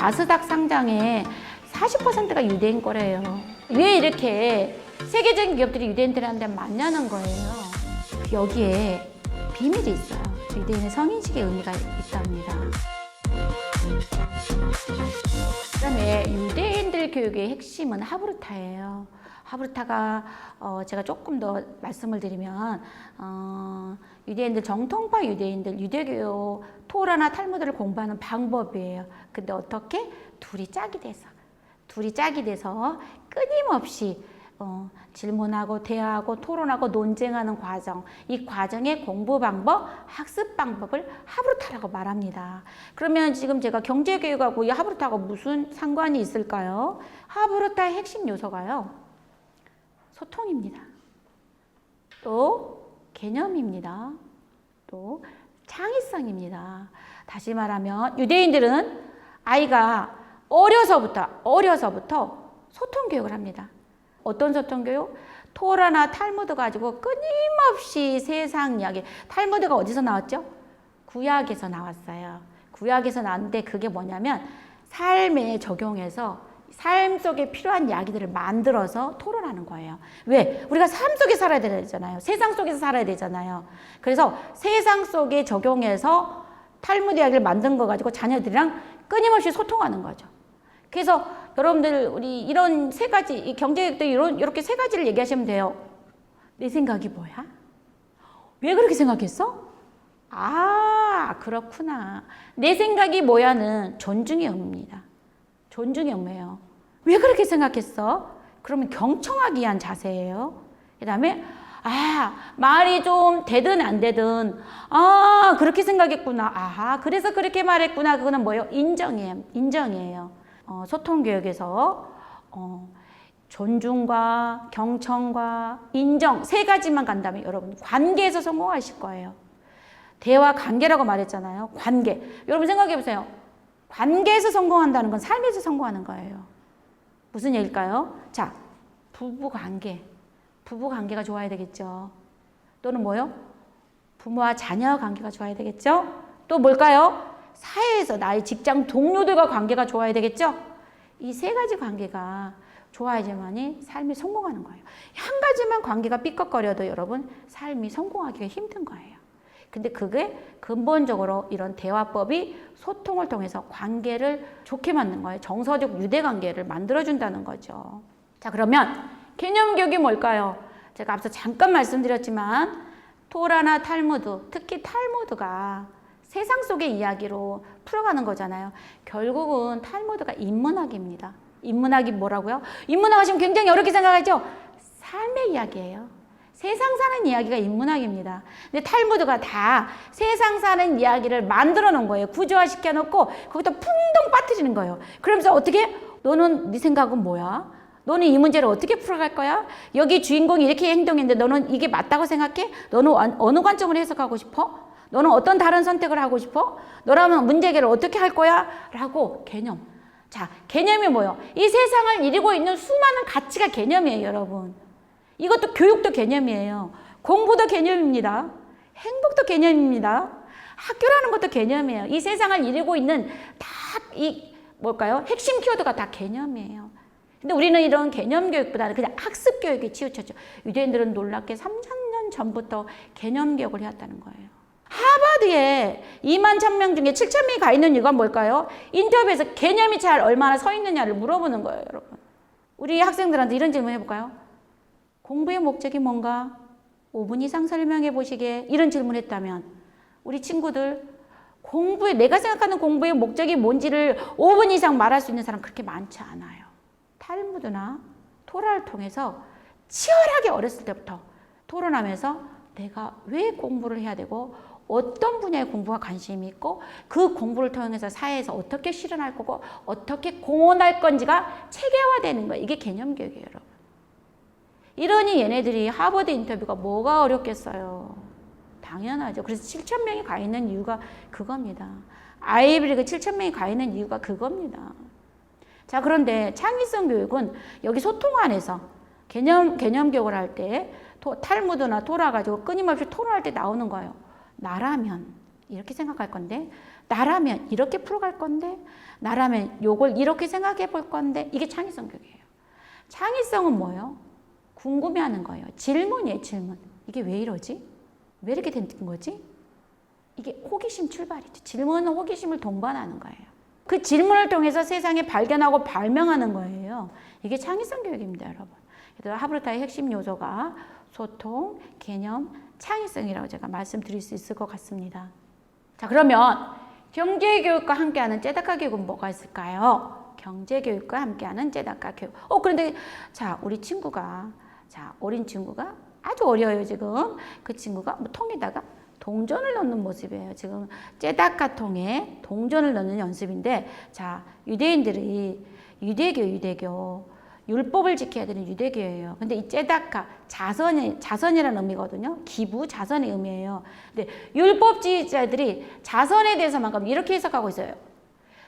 나스닥 상장의 40%가 유대인 거래요. 왜 이렇게 세계적인 기업들이 유대인들한테 만나는 거예요? 여기에 비밀이 있어요. 유대인의 성인식의 의미가 있답니다. 그 다음에 유대인들 교육의 핵심은 하브르타예요. 하브르타가 어, 제가 조금 더 말씀을 드리면 어, 유대인들 정통파 유대인들 유대교 토라나 탈무드를 공부하는 방법이에요. 근데 어떻게 둘이 짝이 돼서 둘이 짝이 돼서 끊임없이 어, 질문하고 대화하고 토론하고 논쟁하는 과정, 이 과정의 공부 방법, 학습 방법을 하브르타라고 말합니다. 그러면 지금 제가 경제교육하고 이 하브르타가 무슨 상관이 있을까요? 하브르타의 핵심 요소가요. 소통입니다. 또 개념입니다. 또 창의성입니다. 다시 말하면 유대인들은 아이가 어려서부터 어려서부터 소통 교육을 합니다. 어떤 소통 교육? 토라나 탈무드 가지고 끊임없이 세상 이야기. 탈무드가 어디서 나왔죠? 구약에서 나왔어요. 구약에서 나왔는데 그게 뭐냐면 삶에 적용해서 삶 속에 필요한 이야기들을 만들어서 토론하는 거예요. 왜? 우리가 삶 속에 살아야 되잖아요. 세상 속에서 살아야 되잖아요. 그래서 세상 속에 적용해서 탈무드 이야기를 만든 거 가지고 자녀들이랑 끊임없이 소통하는 거죠. 그래서 여러분들 우리 이런 세 가지 이 경제학도 이런 이렇게 세 가지를 얘기하시면 돼요. 내 생각이 뭐야? 왜 그렇게 생각했어? 아 그렇구나. 내 생각이 뭐야는 존중의 의미입니다. 존중의 의미예요. 왜 그렇게 생각했어? 그러면 경청하기 위한 자세예요. 그 다음에 아 말이 좀 되든 안 되든 아 그렇게 생각했구나. 아하 그래서 그렇게 말했구나. 그거는 뭐예요? 인정이에요. 인정이에요. 어, 소통 교육에서 어, 존중과 경청과 인정 세 가지만 간다면 여러분 관계에서 성공하실 거예요. 대화 관계라고 말했잖아요. 관계. 여러분 생각해 보세요. 관계에서 성공한다는 건 삶에서 성공하는 거예요. 무슨 얘기일까요? 자, 부부 관계. 부부 관계가 좋아야 되겠죠. 또는 뭐요? 부모와 자녀 관계가 좋아야 되겠죠. 또 뭘까요? 사회에서 나의 직장 동료들과 관계가 좋아야 되겠죠? 이 세 가지 관계가 좋아야지만이 삶이 성공하는 거예요. 한 가지만 관계가 삐걱거려도 여러분 삶이 성공하기가 힘든 거예요. 근데 그게 근본적으로 이런 대화법이 소통을 통해서 관계를 좋게 만든 거예요. 정서적 유대 관계를 만들어준다는 거죠. 자, 그러면 개념 교육이 뭘까요? 제가 앞서 잠깐 말씀드렸지만 토라나 탈무드, 특히 탈무드가 세상 속의 이야기로 풀어가는 거잖아요. 결국은 탈무드가 인문학입니다. 인문학이 뭐라고요? 인문학 하시면 굉장히 어렵게 생각하죠? 삶의 이야기예요. 세상 사는 이야기가 인문학입니다. 근데 탈무드가 다 세상 사는 이야기를 만들어 놓은 거예요. 구조화 시켜 놓고 거기다 풍덩 빠뜨리는 거예요. 그러면서 어떻게? 너는 네 생각은 뭐야? 너는 이 문제를 어떻게 풀어갈 거야? 여기 주인공이 이렇게 행동했는데 너는 이게 맞다고 생각해? 너는 어느 관점으로 해석하고 싶어? 너는 어떤 다른 선택을 하고 싶어? 너라면 문제 해결을 어떻게 할 거야? 라고 개념. 자, 개념이 뭐요? 이 세상을 이루고 있는 수많은 가치가 개념이에요, 여러분. 이것도 교육도 개념이에요. 공부도 개념입니다. 행복도 개념입니다. 학교라는 것도 개념이에요. 이 세상을 이루고 있는 다 이 뭘까요? 핵심 키워드가 다 개념이에요. 근데 우리는 이런 개념 교육보다는 그냥 학습 교육에 치우쳤죠. 유대인들은 놀랍게 3천년 전부터 개념 교육을 해왔다는 거예요. 하버드에 2만 1000명 중에 7,000명이 가 있는 이유가 뭘까요? 인터뷰에서 개념이 잘 얼마나 서 있느냐를 물어보는 거예요, 여러분. 우리 학생들한테 이런 질문 해볼까요? 공부의 목적이 뭔가? 5분 이상 설명해 보시게 이런 질문 했다면 우리 친구들 공부에 내가 생각하는 공부의 목적이 뭔지를 5분 이상 말할 수 있는 사람 그렇게 많지 않아요. 탈무드나 토라를 통해서 치열하게 어렸을 때부터 토론하면서 내가 왜 공부를 해야 되고 어떤 분야의 공부가 관심이 있고 그 공부를 통해서 사회에서 어떻게 실현할 거고 어떻게 공헌할 건지가 체계화되는 거예요. 이게 개념 교육이에요, 여러분. 이러니 얘네들이 하버드 인터뷰가 뭐가 어렵겠어요. 당연하죠. 그래서 7천 명이 가 있는 이유가 그겁니다. 아이비리그 7천 명이 가 있는 이유가 그겁니다. 자, 그런데 창의성 교육은 여기 소통 안에서 개념 개념 교육을 할 때 탈무드나 토라 가지고 끊임없이 토론할 때 나오는 거예요. 나라면 이렇게 생각할 건데 나라면 이렇게 풀어갈 건데, 나라면 요걸 이렇게 생각해 볼 건데, 이게 창의성 교육이에요. 창의성은 뭐예요? 궁금해하는 거예요. 질문이에요, 질문. 이게 왜 이러지? 왜 이렇게 된 거지? 이게 호기심 출발이죠. 질문은 호기심을 동반하는 거예요. 그 질문을 통해서 세상에 발견하고 발명하는 거예요. 이게 창의성 교육입니다, 여러분. 그래서 하브르타의 핵심 요소가 소통, 개념, 창의성이라고 제가 말씀드릴 수 있을 것 같습니다. 자, 그러면 경제교육과 함께하는 째다카 교육은 뭐가 있을까요? 경제교육과 함께하는 째다카 교육. 어, 그런데 자, 우리 친구가 자, 어린 친구가 아주 어려요, 지금. 그 친구가 뭐 통에다가 동전을 넣는 모습이에요. 지금 째다카 통에 동전을 넣는 연습인데 자, 유대인들이 유대교 유대교 율법을 지켜야 되는 유대교예요. 근데 이 째다카 자선이 자선이라는 의미거든요. 기부 자선의 의미예요. 근데 율법주의자들이 자선에 대해서만큼 이렇게 해석하고 있어요.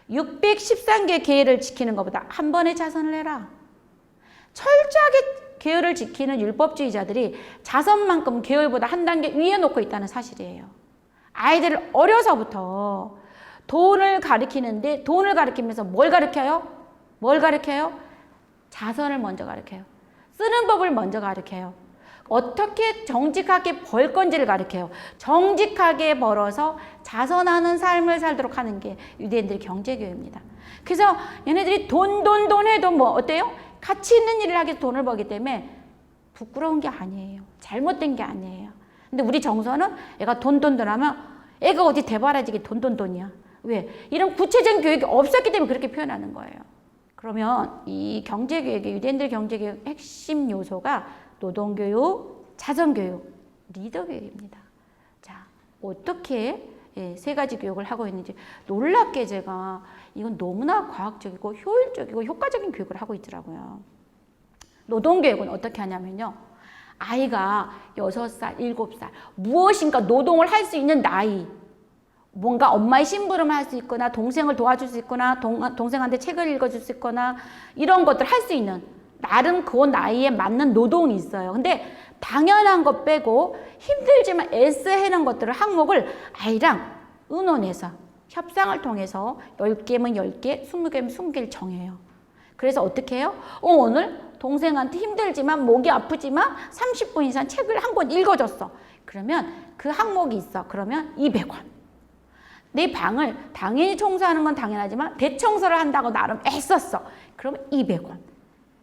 613개 계율을 지키는 것보다 한 번에 자선을 해라. 철저하게 계율을 지키는 율법주의자들이 자선만큼 계율보다 한 단계 위에 놓고 있다는 사실이에요. 아이들을 어려서부터 돈을 가르치는데 돈을 가르치면서 뭘 가르쳐요? 뭘 가르쳐요? 자선을 먼저 가르쳐요. 쓰는 법을 먼저 가르쳐요. 어떻게 정직하게 벌 건지를 가르쳐요. 정직하게 벌어서 자선하는 삶을 살도록 하는 게 유대인들의 경제교육입니다. 그래서 얘네들이 돈, 돈, 돈 해도 뭐 어때요? 가치 있는 일을 하기 위해서 돈을 벌기 때문에 부끄러운 게 아니에요. 잘못된 게 아니에요. 근데 우리 정서는 애가 돈, 돈, 돈 하면 애가 어디 대바라지게 돈, 돈, 돈이야. 왜? 이런 구체적인 교육이 없었기 때문에 그렇게 표현하는 거예요. 그러면 이 경제교육의 유대인들 경제교육 핵심 요소가 노동교육, 자선교육, 리더교육입니다. 자, 어떻게 예, 세 가지 교육을 하고 있는지 놀랍게 제가 이건 너무나 과학적이고 효율적이고 효과적인 교육을 하고 있더라고요. 노동교육은 어떻게 하냐면요. 아이가 여섯 살 일곱 살 무엇인가 노동을 할 수 있는 나이, 뭔가 엄마의 심부름을 할 수 있거나 동생을 도와줄 수 있거나 동, 동생한테 책을 읽어줄 수 있거나 이런 것들 할 수 있는 나름 그 나이에 맞는 노동이 있어요. 근데 당연한 것 빼고 힘들지만 애써 해는 것들을 항목을 아이랑 의논해서 협상을 통해서 10개면 10개, 20개면 20개를 정해요. 그래서 어떻게 해요? 어, 오늘 동생한테 힘들지만 목이 아프지만 30분 이상 책을 한 권 읽어줬어. 그러면 그 항목이 있어. 그러면 200원. 내 방을 당연히 청소하는 건 당연하지만 대청소를 한다고 나름 애썼어. 그러면 200원.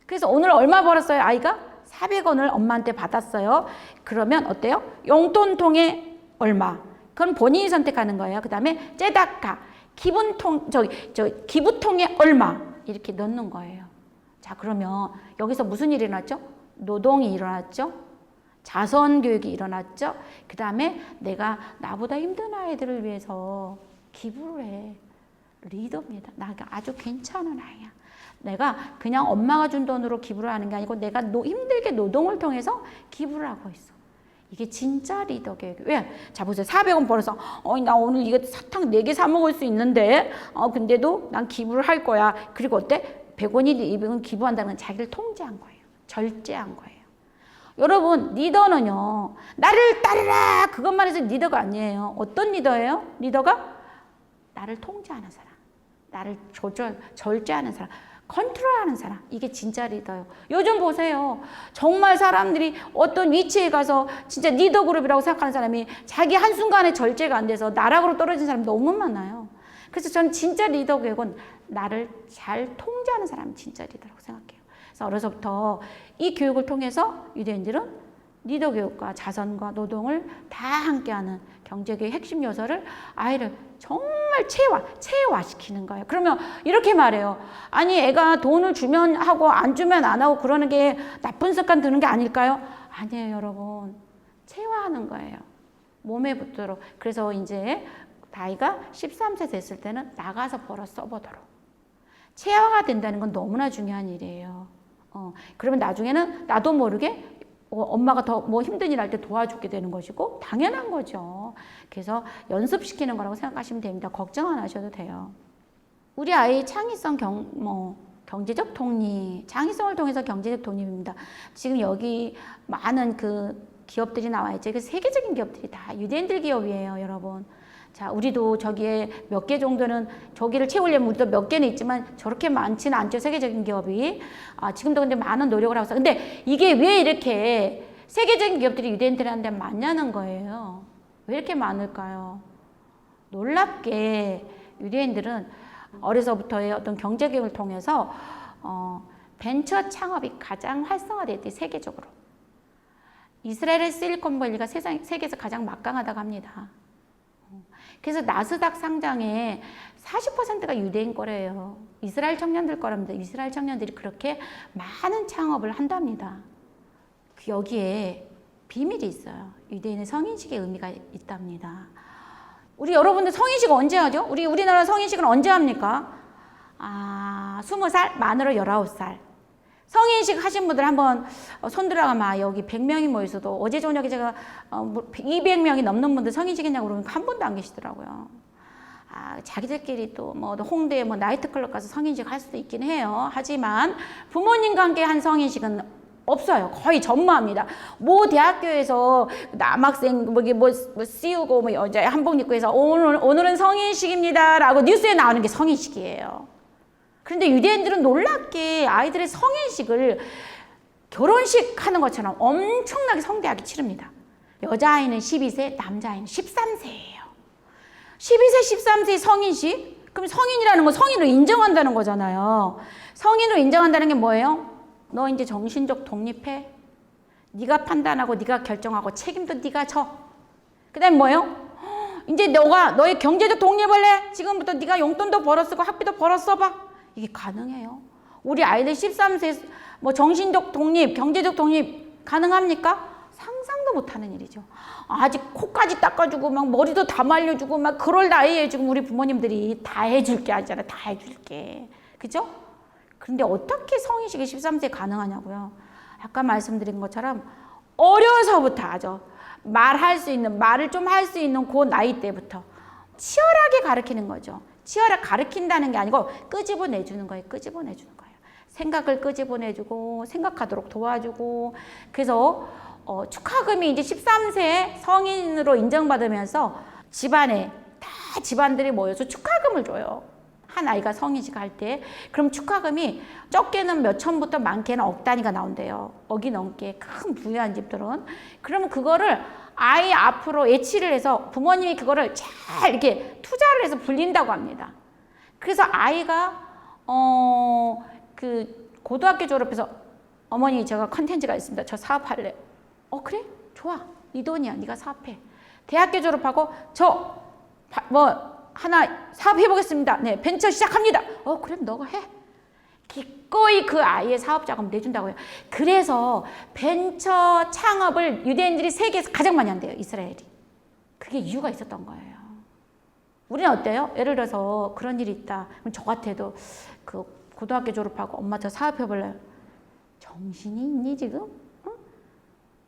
그래서 오늘 얼마 벌었어요, 아이가? 400원을 엄마한테 받았어요. 그러면 어때요? 용돈통에 얼마? 그건 본인이 선택하는 거예요. 그 다음에 째다카, 기분통, 저기, 저 기부통에 얼마? 이렇게 넣는 거예요. 자, 그러면 여기서 무슨 일이 일어났죠? 노동이 일어났죠? 자선 교육이 일어났죠? 그 다음에 내가 나보다 힘든 아이들을 위해서 기부를 해. 리더입니다. 나가 아주 괜찮은 아이야. 내가 그냥 엄마가 준 돈으로 기부를 하는 게 아니고 내가 노, 힘들게 노동을 통해서 기부를 하고 있어. 이게 진짜 리더 교육. 왜? 자, 보세요. 400원 벌어서, 어, 나 오늘 이거 사탕 4개 사 먹을 수 있는데, 어, 근데도 난 기부를 할 거야. 그리고 어때? 100원이든 200원 기부한다는 건 자기를 통제한 거예요. 절제한 거예요. 여러분, 리더는요, 나를 따르라! 그것만 해서 리더가 아니에요. 어떤 리더예요? 리더가 나를 통제하는 사람. 나를 조절, 절제하는 사람. 컨트롤하는 사람. 이게 진짜 리더예요. 요즘 보세요. 정말 사람들이 어떤 위치에 가서 진짜 리더 그룹이라고 생각하는 사람이 자기 한순간에 절제가 안 돼서 나락으로 떨어진 사람이 너무 많아요. 그래서 저는 진짜 리더 교육은 나를 잘 통제하는 사람이 진짜 리더라고 생각해요. 그래서 어려서부터 이 교육을 통해서 유대인들은 리더 교육과 자선과 노동을 다 함께하는 경제교육 핵심 요소를 아이를 정말 체화, 체화시키는 거예요. 그러면 이렇게 말해요. 아니, 애가 돈을 주면 하고 안 주면 안 하고 그러는 게 나쁜 습관 드는 게 아닐까요? 아니에요, 여러분. 체화하는 거예요. 몸에 붙도록. 그래서 이제 나이가 13세 됐을 때는 나가서 벌어 써보도록. 체화가 된다는 건 너무나 중요한 일이에요. 어, 그러면 나중에는 나도 모르게 어, 엄마가 더 뭐 힘든 일 할 때 도와주게 되는 것이고 당연한 거죠. 그래서 연습시키는 거라고 생각하시면 됩니다. 걱정 안 하셔도 돼요. 우리 아이 창의성 경, 뭐, 경제적 독립, 창의성을 통해서 경제적 독립입니다. 지금 여기 많은 그 기업들이 나와 있죠. 그 세계적인 기업들이 다 유대인들 기업이에요, 여러분. 자, 우리도 저기에 몇 개 정도는 저기를 채우려면 우리도 몇 개는 있지만 저렇게 많지는 않죠. 세계적인 기업이. 아, 지금도 근데 많은 노력을 하고 있어. 근데 이게 왜 이렇게 세계적인 기업들이 유대인들한테 많냐는 거예요. 왜 이렇게 많을까요? 놀랍게 유대인들은 어려서부터의 어떤 경제 교육을 통해서 어, 벤처 창업이 가장 활성화됐대 세계적으로. 이스라엘의 실리콘밸리가 세상 세계에서 가장 막강하다고 합니다. 그래서 나스닥 상장의 40%가 유대인 거래요. 이스라엘 청년들 거랍니다. 이스라엘 청년들이 그렇게 많은 창업을 한답니다. 그 여기에 비밀이 있어요. 유대인의 성인식의 의미가 있답니다. 우리 여러분들 성인식 언제 하죠? 우리 우리나라 성인식은 언제 합니까? 아, 20살 만으로 19살. 성인식 하신 분들 한번 어, 손들어가면 여기 100명이 모여서도 어제 저녁에 제가 200명이 넘는 분들 성인식 했냐고 그러면 한 분도 안 계시더라고요. 아, 자기들끼리 또 뭐 홍대 뭐 나이트클럽 가서 성인식 할 수도 있긴 해요. 하지만 부모님과 함께 한 성인식은 없어요. 거의 전무합니다. 모 대학교에서 남학생 뭐기 뭐, 뭐 씌우고 뭐 여자 한복 입고 해서 오늘 오늘은 성인식입니다라고 뉴스에 나오는 게 성인식이에요. 그런데 유대인들은 놀랍게 아이들의 성인식을 결혼식 하는 것처럼 엄청나게 성대하게 치릅니다. 여자아이는 12세, 남자아이는 13세예요. 12세, 13세 성인식? 그럼 성인이라는 건 성인으로 인정한다는 거잖아요. 성인으로 인정한다는 게 뭐예요? 너 이제 정신적 독립해. 네가 판단하고 네가 결정하고 책임도 네가 져. 그다음 뭐예요? 이제 너가 너의 경제적 독립을 해. 지금부터 네가 용돈도 벌었고 학비도 벌었어 봐. 이게 가능해요? 우리 아이들 13세 뭐 정신적 독립, 경제적 독립 가능합니까? 상상도 못하는 일이죠. 아직 코까지 닦아주고 막 머리도 다 말려주고 막 그럴 나이에 지금 우리 부모님들이 다 해줄게 하잖아요. 다 해줄게. 그죠? 그런데 어떻게 성인식이 13세 가능하냐고요. 아까 말씀드린 것처럼 어려서부터 하죠. 말할 수 있는, 말을 좀 할 수 있는 그 나이 때부터 치열하게 가르치는 거죠. 치열하게 가르친다는 게 아니고 끄집어내주는 거예요. 끄집어내주는 거예요. 생각을 끄집어내주고 생각하도록 도와주고 그래서 어, 축하금이 이제 13세 성인으로 인정받으면서 집안에 다 집안들이 모여서 축하금을 줘요. 한 아이가 성인식 할 때. 그럼 축하금이 적게는 몇 천부터 많게는 억 단위가 나온대요. 억이 넘게 큰 부유한 집들은. 그러면 그거를 아이 앞으로 예치를 해서 부모님이 그거를 잘 이렇게 투자를 해서 불린다고 합니다. 그래서 아이가 어 그 고등학교 졸업해서 어머니 제가 컨텐츠가 있습니다. 저 사업할래. 어 그래? 좋아. 네 돈이야. 네가 사업해. 대학교 졸업하고 저 뭐 하나 사업해 보겠습니다. 네, 벤처 시작합니다. 어 그럼 너가 해. 기꺼이 그 아이의 사업 자금 내준다고요. 그래서 벤처 창업을 유대인들이 세계에서 가장 많이 한대요. 이스라엘이. 그게 이유가 있었던 거예요. 우리는 어때요? 예를 들어서 그런 일이 있다. 그럼 저 같아도 그 고등학교 졸업하고 엄마 저 사업해볼래요. 정신이 있니 지금? 어?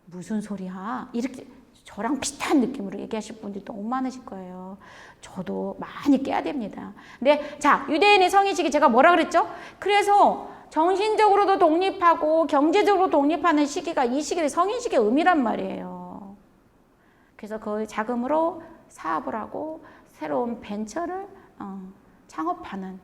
무슨 소리야? 이렇게 저랑 비슷한 느낌으로 얘기하실 분들이 너무 많으실 거예요. 저도 많이 깨야 됩니다. 근데 자 유대인의 성인식이 제가 뭐라 그랬죠? 그래서 정신적으로도 독립하고 경제적으로 독립하는 시기가 이 시기의 성인식의 의미란 말이에요. 그래서 그 자금으로 사업을 하고 새로운 벤처를 어, 창업하는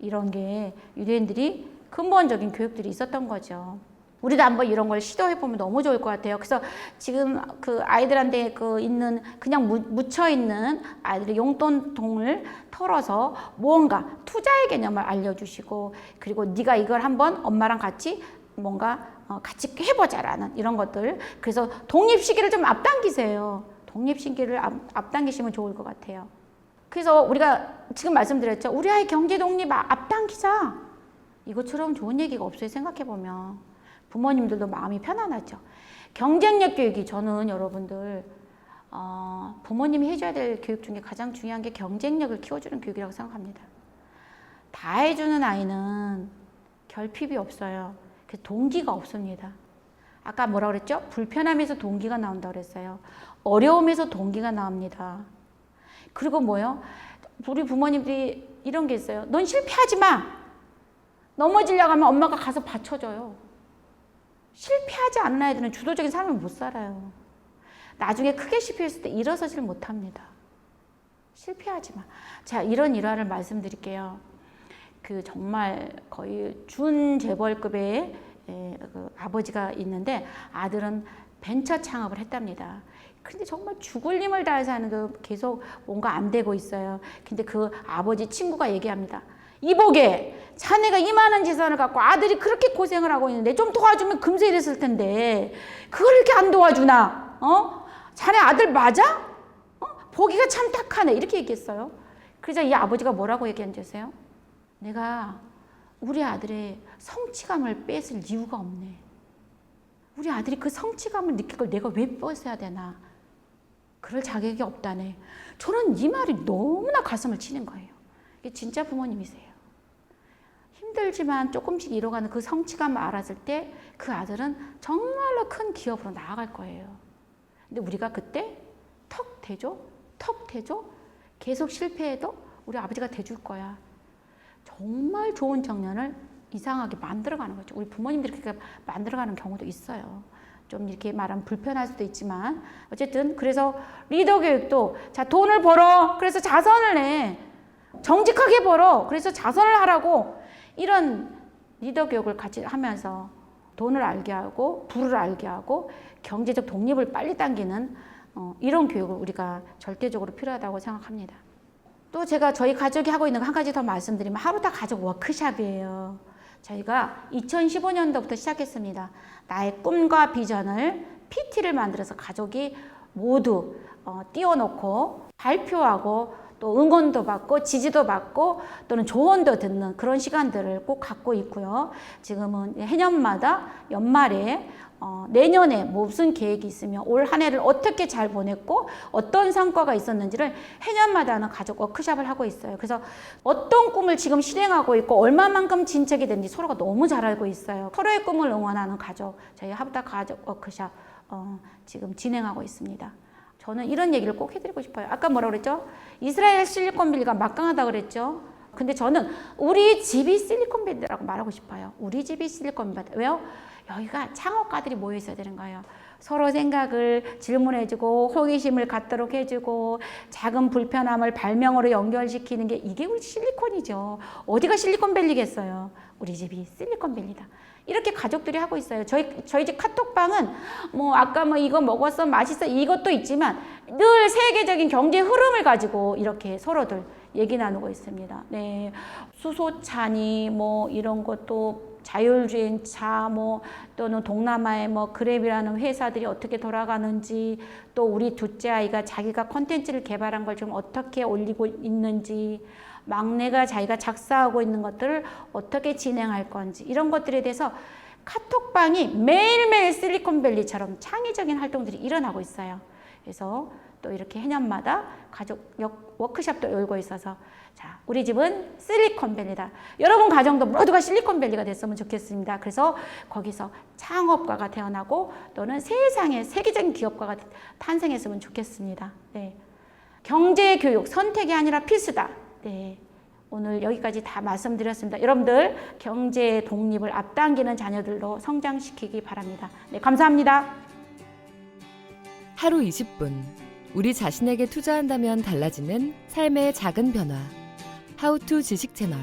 이런 게 유대인들이 근본적인 교육들이 있었던 거죠. 우리도 한번 이런 걸 시도해 보면 너무 좋을 것 같아요. 그래서 지금 그 아이들한테 그 있는 그냥 묻혀 있는 아이들의 용돈 통을 털어서 무언가 투자의 개념을 알려주시고 그리고 네가 이걸 한번 엄마랑 같이 뭔가 어, 같이 해보자라는 이런 것들. 그래서 독립 시기를 좀 앞당기세요. 독립 시기를 앞, 앞당기시면 좋을 것 같아요. 그래서 우리가 지금 말씀드렸죠. 우리 아이 경제 독립 앞당기자. 이것처럼 좋은 얘기가 없어요. 생각해 보면. 부모님들도 마음이 편안하죠. 경쟁력 교육이 저는 여러분들 어, 부모님이 해줘야 될 교육 중에 가장 중요한 게 경쟁력을 키워주는 교육이라고 생각합니다. 다 해주는 아이는 결핍이 없어요. 그 동기가 없습니다. 아까 뭐라 그랬죠? 불편함에서 동기가 나온다 그랬어요. 어려움에서 동기가 나옵니다. 그리고 뭐요? 우리 부모님들이 이런 게 있어요. 넌 실패하지 마. 넘어지려고 하면 엄마가 가서 받쳐줘요. 실패하지 않는 아이들은 주도적인 삶을 못 살아요. 나중에 크게 실패했을 때 일어서질 못합니다. 실패하지 마. 자, 이런 일화를 말씀드릴게요. 그 정말 거의 준재벌급의 에, 그 아버지가 있는데 아들은 벤처 창업을 했답니다. 근데 정말 죽을 힘을 다해서 하는 그 계속 뭔가 안 되고 있어요. 근데 그 아버지 친구가 얘기합니다. 이보게 자네가 이만한 재산을 갖고 아들이 그렇게 고생을 하고 있는데 좀 도와주면 금세 이랬을 텐데 그걸 이렇게 안 도와주나? 어? 자네 아들 맞아? 어? 보기가 참 딱하네 이렇게 얘기했어요. 그러자 이 아버지가 뭐라고 얘기한지 아세요? 내가 우리 아들의 성취감을 뺏을 이유가 없네. 우리 아들이 그 성취감을 느낄 걸 내가 왜 뺏어야 되나? 그럴 자격이 없다네. 저는 이 말이 너무나 가슴을 치는 거예요. 이게 진짜 부모님이세요. 힘들지만 조금씩 이뤄가는 그 성취감을 알았을 때 그 아들은 정말로 큰 기업으로 나아갈 거예요. 근데 우리가 그때 턱 대죠? 턱 대죠? 계속 실패해도 우리 아버지가 대줄 거야. 정말 좋은 청년을 이상하게 만들어가는 거죠. 우리 부모님들이 그렇게 만들어가는 경우도 있어요. 좀 이렇게 말하면 불편할 수도 있지만 어쨌든 그래서 리더 교육도 자 돈을 벌어 그래서 자선을 내 정직하게 벌어 그래서 자선을 하라고 이런 리더 교육을 같이 하면서 돈을 알게 하고 부를 알게 하고 경제적 독립을 빨리 당기는 어, 이런 교육을 우리가 절대적으로 필요하다고 생각합니다. 또 제가 저희 가족이 하고 있는 거한 가지 더 말씀드리면 하루다 가족 워크샵이에요. 저희가 2015년도부터 시작했습니다. 나의 꿈과 비전을 PT를 만들어서 가족이 모두 어, 띄워놓고 발표하고 또 응원도 받고 지지도 받고 또는 조언도 듣는 그런 시간들을 꼭 갖고 있고요. 지금은 해년마다 연말에 어, 내년에 뭐 무슨 계획이 있으면 올한 해를 어떻게 잘 보냈고 어떤 성과가 있었는지를 해년마다 하는 가족 워크샵을 하고 있어요. 그래서 어떤 꿈을 지금 실행하고 있고 얼마만큼 진척이 됐는지 서로가 너무 잘 알고 있어요. 서로의 꿈을 응원하는 가족, 저희 하부다 가족 워크샵 어, 지금 진행하고 있습니다. 저는 이런 얘기를 꼭 해드리고 싶어요. 아까 뭐라 그랬죠? 이스라엘 실리콘밸리가 막강하다 그랬죠? 근데 저는 우리 집이 실리콘밸리라고 말하고 싶어요. 우리 집이 실리콘밸리. 왜요? 여기가 창업가들이 모여 있어야 되는 거예요. 서로 생각을 질문해주고 호기심을 갖도록 해주고 작은 불편함을 발명으로 연결시키는 게 이게 우리 실리콘이죠. 어디가 실리콘밸리겠어요? 우리 집이 실리콘밸리다. 이렇게 가족들이 하고 있어요. 저희 저희 집 카톡방은 뭐 아까 뭐 이거 먹었어 맛있어 이것도 있지만 늘 세계적인 경제 흐름을 가지고 이렇게 서로들 얘기 나누고 있습니다. 네, 수소차니 뭐 이런 것도 자율주행 차, 뭐 또는 동남아의 뭐 그랩이라는 회사들이 어떻게 돌아가는지 또 우리 둘째 아이가 자기가 컨텐츠를 개발한 걸 좀 어떻게 올리고 있는지 막내가 자기가 작사하고 있는 것들을 어떻게 진행할 건지 이런 것들에 대해서 카톡방이 매일매일 실리콘밸리처럼 창의적인 활동들이 일어나고 있어요. 그래서 또 이렇게 해년마다 가족 역- 워크숍도 열고 있어서 자 우리 집은 실리콘밸리다. 여러분 가정도 모두가 실리콘밸리가 됐으면 좋겠습니다. 그래서 거기서 창업가가 태어나고 또는 세상의 세계적인 기업가가 탄생했으면 좋겠습니다. 네. 경제 교육 선택이 아니라 필수다. 네. 오늘 여기까지 다 말씀드렸습니다. 여러분들 경제 독립을 앞당기는 자녀들로 성장시키기 바랍니다. 네, 감사합니다. 하루 20분. 우리 자신에게 투자한다면 달라지는 삶의 작은 변화. 하우투 지식 채널.